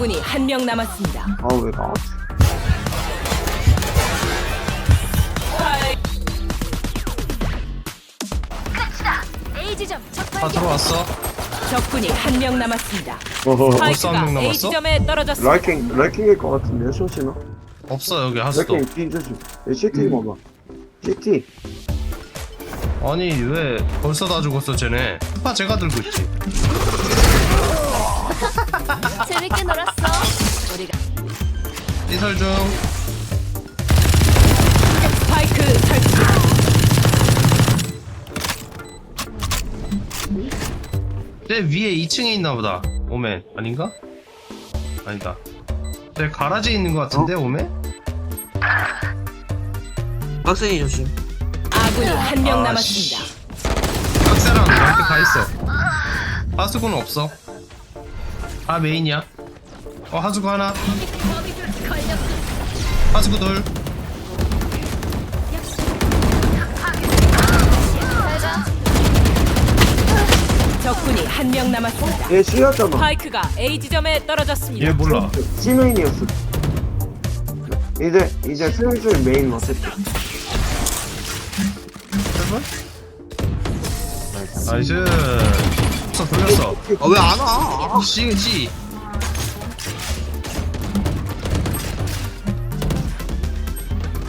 아군이 한 명 남았습니다. 아 왜 나왔지? A 지점 적 다. 들어왔어. 적군이 한 명 남았습니다. 어허 벌써 한명 스파이크가 A 남았어? 지점에 떨어졌습니다. 라이킹 라이킹일 것 같은데 쇼시나? 없어 여기 하수도. 라이킹 뒤 조심. 예, CT 봐봐. CT. 아니 왜 벌써 다 죽었어 쟤네. 스파 제가 들고 있지. 재밌게 놀았어. 우리가 이설 중. 스파이크 설치. 쟤 위에 2층에 있나 보다. 오멘 아닌가? 아니다. 쟤 가라지에 있는 것 같은데 오멘? 박스니 조심. 아군이 한 명 아, 남았습니다. 박세랑 나한테 가 있어. 하수구는 없어. 아 메인이야. 어 하수구 하나. 하수구 둘. 적군이 한 명 남았습니다. 얘 C였잖아. 스파이크가 A 지점에 떨어졌습니다. 얘 몰라. C 메인이었어. 이제 이제 슬슬 메인 때. 나이스. 서 돌렸어. 아 왜 안 와? C.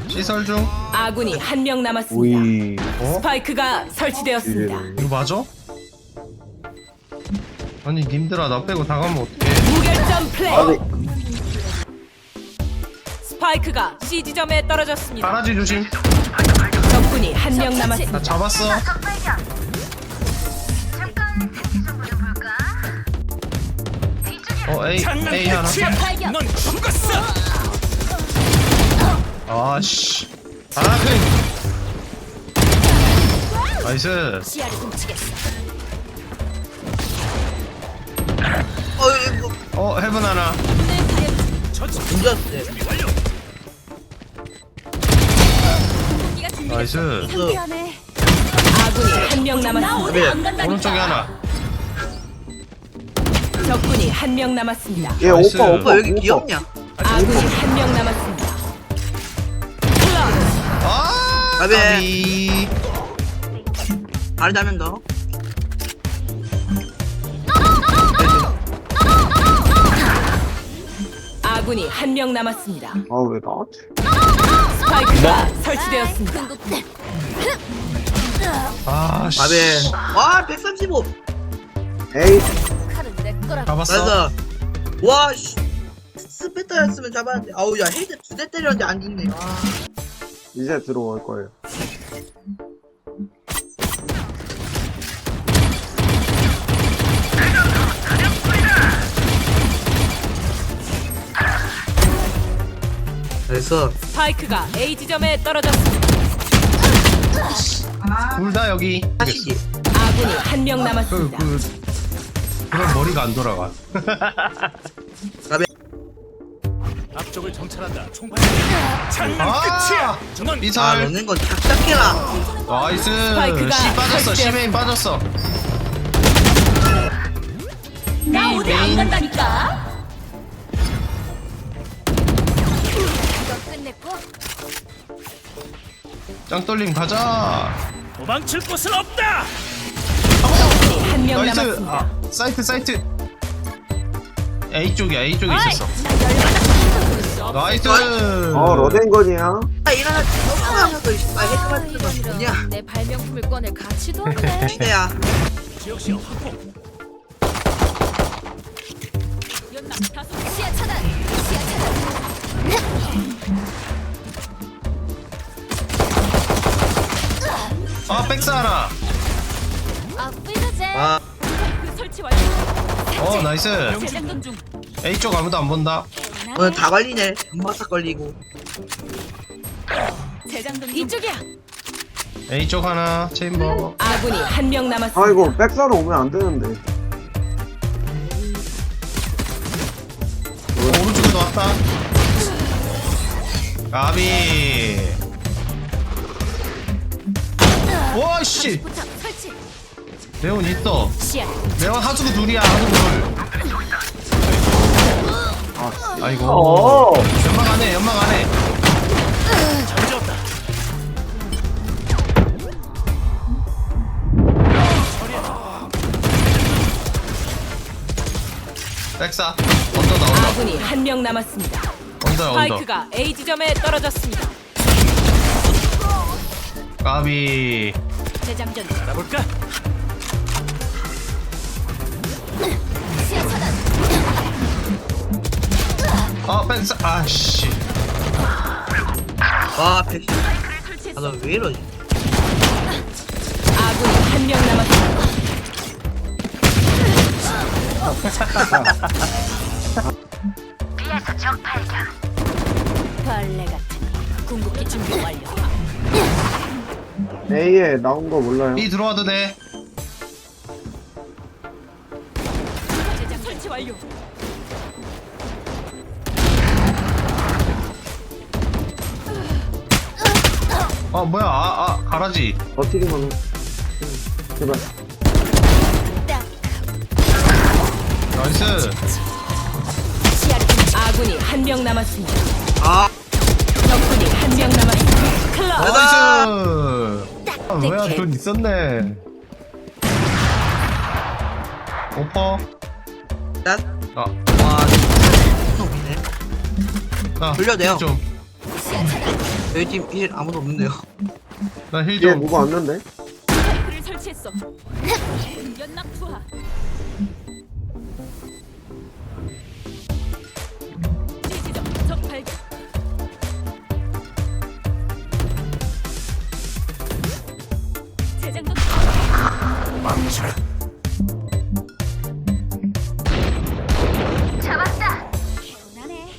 시설 중. 아군이 한 명 남았습니다. 오이. 어? 스파이크가 설치되었습니다. 이거 맞아? 아니 님들아 나 빼고 다 가면 어떡해 무결점 플레이. 아니 스파이크가 C 지점에 떨어졌습니다. 가라지 조심 적군이 한 명 남았습니다. 나 잡았어 어 A A 하나 발견. 아씨 아 그래 나이스 시야를 훔치겠어. 어 이거 어 헤븐 하나 문제였어. 나이스 미안해. 아군이 한 명 남았습니다. 네. 오른쪽에 하나 적군이 한 명 남았습니다. 얘 나이스. 오빠 오빠 오빠 여기. 귀엽냐? 아군이 한 명 남았습니다. 아 가비. 가비 다리 달면 더. 아군이 한 명 남았습니다. 아왜 나왔지? 스파이크가 설치되었습니다. 아씨 가비. 와 135. 에이 거라고. 잡았어 나이스. 와 씨. 스페터였으면 잡았는데. 아우 야 헤드 두 대 때렸는데 안 죽네. 아. 이제 들어올 거예요. 나이스. 스파이크가 A 지점에 떨어졌습니다. 둘 다 여기. 아군이 한명 그, 남았습니다. 그, 그 럼 머리가 안 돌아가. 앞쪽을 정찰한다. 총발. 아! 아 이설 넣는 건 착착해라. 나이스 스파이크가 C 빠졌어 C 설치되었습니다. 메인 빠졌어 나 어디 안. 간다니까. 이거 끝냈고 짱돌림 가자 도망칠 곳은 없다. 적군이 한명 나이스 남았습니다. 아, 사이트 사이트 A 쪽이야 A 쪽에 있었어 나이스 어 러덴건이야. 아 일어나 너무하면서 아 헤드 맞는 건 뭐냐? 내 발명품을 꺼낼 가치도 없네. 시대야. 지역 시야 확보. 시야 차단. 시야 차단. 아 백스 하나 아프이드제. 아 설치 완료. 어 나이스 재장전 중. A 쪽 아무도 안 본다 오늘 다 걸리네. 엄마사 걸리고. 재장전 중. 이쪽이야. A 쪽 하나 체인버 아군이 한 명 남았습니다. 아이고 백사로 오면 안 되는데. 어, 오른쪽에도 왔다 가비 와씨 부탁. 레온 있어. 레온 하수구 둘이야 하수구 둘 아이고 어. 연막 안 해 연막 안해 잘 지었다. 백사 언더다 언더 아군이 한 명 남았습니다. 언더야 언더 스파이크가 A 지점에 떨어졌습니다. 까비 재장전 알아볼까? 어 백사 아씨. 와 백신 아나왜 이러지? 아군이 한 명 남았습니다. 벌레 같은 궁극기 준비 완료. A에 나온 거 몰라요. B 들어와도 돼 어 뭐야 아, 아 가라지 버티기만 해. 제발. 딱. 나이스 아군이 한 명 남았습니다. 아 적군이 한 명 남았습니다. 클럽. 나이스 아, 뭐야 돈 있었네 오퍼 난? 아, 와, 이네 나 돌려내요. 좀. 저희 팀일 아무도 없는데요. 나힐 뒤에 좀. 누구 왔는데? 스파이크를 설치했어. 연락 투하. C 지점 적 발견. 재장전 망쳐라. 개운하네.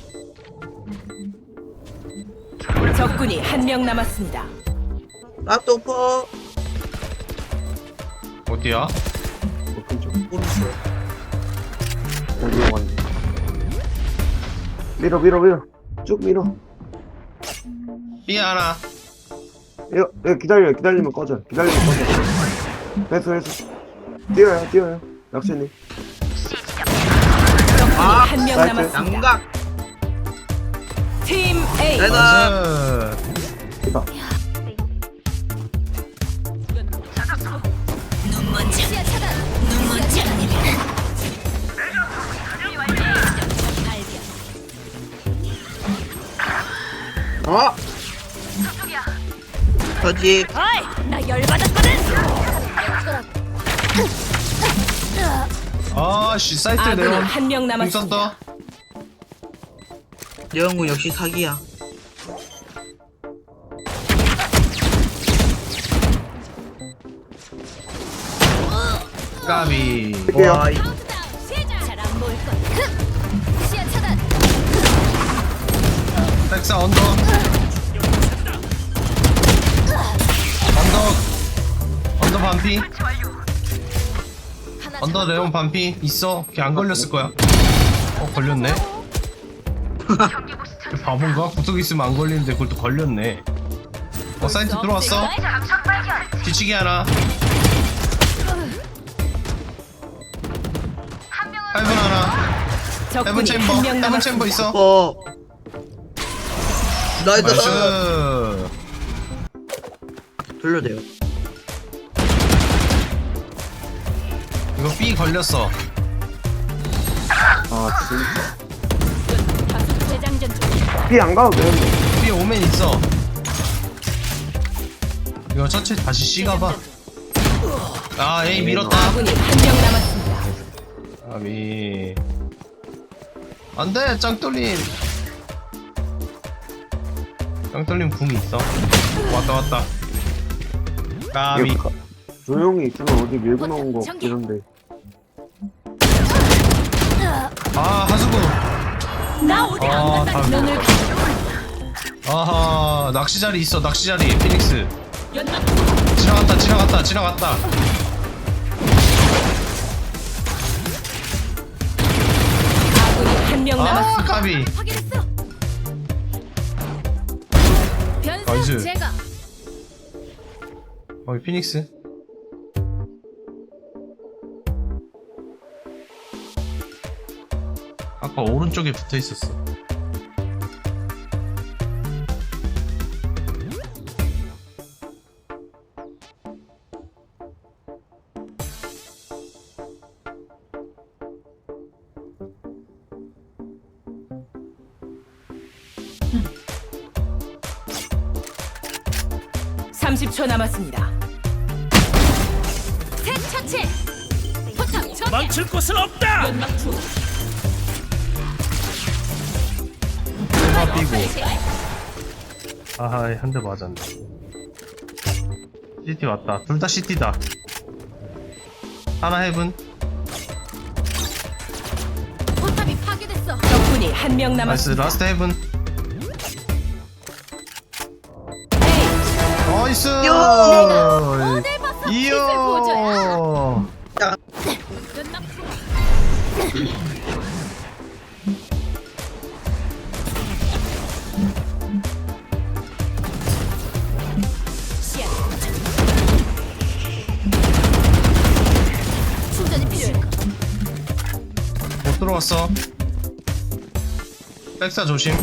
적군이 한 명 남았습니다. 라스트 오퍼. 어디야? 오른쪽. 어디에 왔네. 밀어, 밀어, 밀어. 쭉 밀어. B 하나. 이거, 이거 기다려, 기다리면 꺼져. 기다리면 꺼져. 됐어, 됐어. 뛰어요, 뛰어요. 역시님. 적군이 한명 나이스. 남았습니다. 양각. 팀 A. 나이스. 나이스. 이봐. 어. 저지. 어이, 나 열받았거든. 아씨 사이트 아군이 내원. 한명 남았습니다. 썼다. 여영구 역시 사기야. 까비. 와, 이- 잘 백사 언더. 언더. 언더 반피. 잡았고. 레온 반피 있어. 걔 안 걸렸을 거야. 어 걸렸네. 걔 바본가? 구석 있으면 안 걸리는데 그걸 또 걸렸네. 어 사이트 들어왔어. 뒤치기 하나. 팔분 하나. 해븐 적군이 챔버. 한명 해븐 남았습니다. 챔버 있어. 어. 나이스. 나이스. 돌려대요. 이거 B 걸렸어. 아, 진짜. 다수 재장전 중. B 안 가도 되는데. B 오면 있어. 이거 천천히 다시 C 가봐. 아 A 밀었다. 아군이 한 명 남았습니다. 아미. 안돼 짱돌림. 짱돌림 궁이 있어. 왔다 왔다. 까미. 조용히 있으면 어디 밀고 나온 거. 이런데. 아 하수구. 나 어디 안 아, 간다. 다- 눈을 아하 낚시 자리 있어 낚시 자리 피닉스. 지나갔다 지나갔다 지나갔다. 아군이 한명 아. 까비. 나이스. 제거. 어, 피닉스. 아까 오른쪽에 붙어 있었어. 응. 30초 남았습니다. 새 처치. 포탑 전 망칠 곳은 없다. 연막 투. 삐고. 아, 아하 한 대 맞았네. CT 왔다. 둘 다 CT다. 하나 해븐. 포탑이 파괴됐어. 적군이 한명 남았어. 라스트 해븐. 나이스! 충전이 필요해. 못 들어왔어. 백사 조심.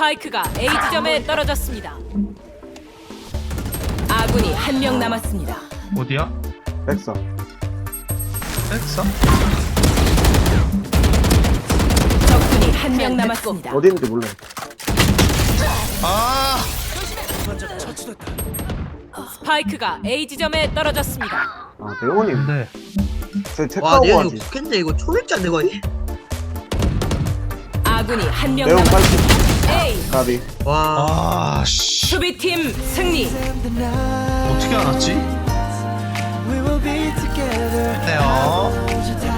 스파이크가 A 지점에 떨어졌습니다. 아군이 한 명 남았습니다. 어디야? 백서. 백사? 적군이 한 명 남았습니다. 어디 있는지 몰라. 아! 스파이크가 A 지점에 떨어졌습니다. 아, 대원이 근데 와 내가 이거 가지. 죽겠네 이거 초월자인데 거의. 아군이 한 명 대원 남았습니다. 가비. 와. 아, 수비팀 승리. 어떻게 알았지? 네요.